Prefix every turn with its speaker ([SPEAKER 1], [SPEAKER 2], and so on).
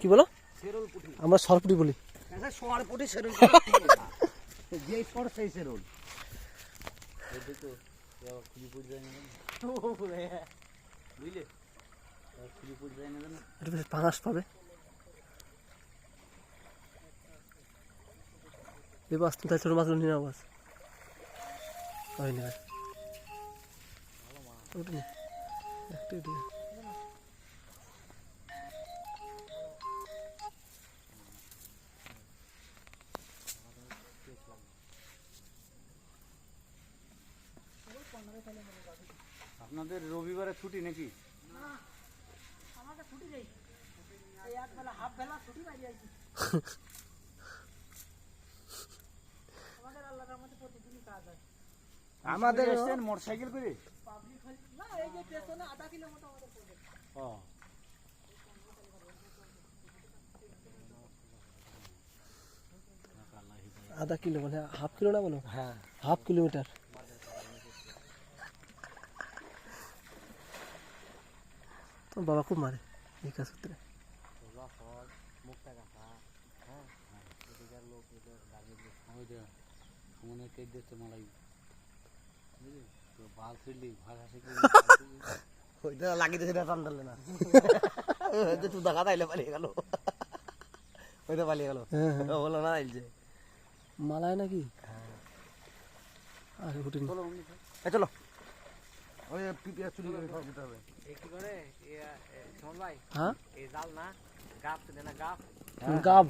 [SPEAKER 1] কি বলো? আমরা সরপুটি বলি।
[SPEAKER 2] সরপুটি সেরুল যে সর সেই সেরুল। বুঝলে খুবই পড়ে যায় না জানো?
[SPEAKER 1] এটা পাবে। এই বাস তাই ছোট মাছগুলো নিয়ে নাও বাস। ওই নেবে ওটা নে। একটাই
[SPEAKER 2] আপনাদের রবিবারে ছুটি নাকি? আমাদের মোটর সাইকেল করে? ও,
[SPEAKER 1] আধা কিলো মানে হাফ কিলো না বলো?
[SPEAKER 2] হ্যাঁ।
[SPEAKER 1] Half kilometre. তোমার বাবা খুব মারে এই কাজ সূত্রে
[SPEAKER 3] ওইটা না। তুই দেখা তাইলে পালিয়ে গেল। ওইটা পালিয়ে গেল।
[SPEAKER 1] হ্যাঁ হ্যাঁ।
[SPEAKER 3] বলো না আইলছে
[SPEAKER 1] মালায় নাকি? আরে উঠিনি
[SPEAKER 3] চলো। ওই পিপিয়া চুরি করে খাওয়া দিতে হবে
[SPEAKER 2] কি করে? সুমন ভাই
[SPEAKER 1] হ্যাঁ?
[SPEAKER 2] এই জাল না গাপ দেনা গাপ।
[SPEAKER 1] গাব